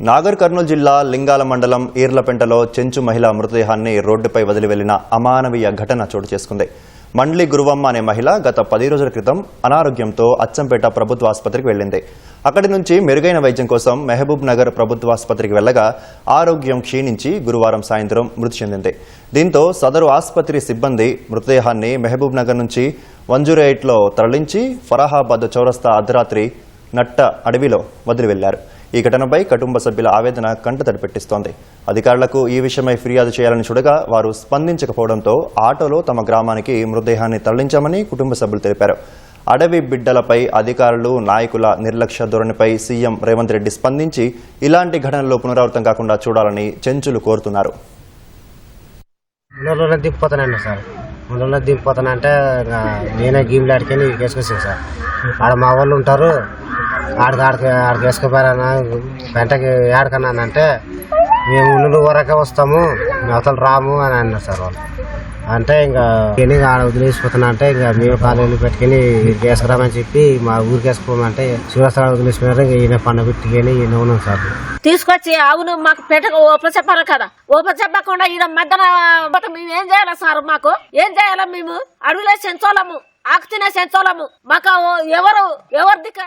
నాగర్ కర్నూలు జిల్లా లింగాల మండలం ఈర్లపెంటలో చెంచు మహిళ మృతదేహాన్ని రోడ్డుపై వదిలి వెళ్ళిన అమానవీయ ఘటన చోటు చేసుకుంది. మండ్లి గురువమ్మ అనే మహిళ గత పది రోజుల క్రితం అనారోగ్యంతో అచ్చంపేట ప్రభుత్వ ఆసుపత్రికి వెళ్ళింది. అక్కడి నుంచి మెరుగైన వైద్యం కోసం మెహబూబ్ నగర్ ప్రభుత్వ ఆసుపత్రికి వెళ్ళగా ఆరోగ్యం క్షీణించి గురువారం సాయంత్రం మృతి చెందింది. దీంతో సదరు ఆసుపత్రి సిబ్బంది మృతదేహాన్ని మహబూబ్ నగర్ నుంచి వంజురేట్లో తరలించి ఫరాహాబాద్ చౌరస్తా అర్ధరాత్రి నట్ట అడవిలో వదిలి వెళ్ళారు ఈ ఘటనపై కుటుంబ సభ్యుల ఆవేదన కంట తడిపెట్టిస్తోంది అధికారులకు ఈ విషయమై ఫిర్యాదు చేయాలని చూడగా వారు స్పందించకపోవడంతో ఆటోలో తమ గ్రామానికి మృతదేహాన్ని తరలించామని కుటుంబ సభ్యులు తెలిపారు. అడవి బిడ్డలపై అధికారులు నాయకుల నిర్లక్ష్య ధోరణిపై సీఎం రేవంత్ రెడ్డి స్పందించి ఇలాంటి ఘటనలు పునరావృతం కాకుండా చూడాలని చెంచులు కోరుతున్నారు. సార్. ముందులో నేనే గేమ్లు ఆడికని వేసుకొచ్చాను సార్. ఆడ మా వాళ్ళు ఉంటారు ఆడికి ఆడికి ఆడికి వేసుకుపోయారన్నా వెంటకి ఏడకన్నానంటే మేము ఉల్లులు వరకే వస్తాము అవతలు రాము అని అన్నారు సార్ వాళ్ళు. అంటే ఇంకా ఎన్ని ఆడ వదిలేసిపోతున్నా అంటే ఇంకా మేము కాలేజీలు పెట్టుకుని వేసుకురామని చెప్పి మా ఊరికి వేసుకోమంటే శివస్థానం వదిలేసిపోయారు ఇంకా ఈయన పండ పెట్టుకుని ఈయన ఉన్నాం సార్. తీసుకొచ్చి అవును మాకు పెట్టక ఓపెన్ చెప్పాలి కదా. ఓపెన్ చెప్పకుండా ఈయన మధ్యన మేము ఏం చేయాలి సార్ మాకు? ఏం చేయాలి మేము? అడవిలో సెంచోళము ఆకు తినే సెంచోళము మాకు ఎవరు ఎవరి దిక్క?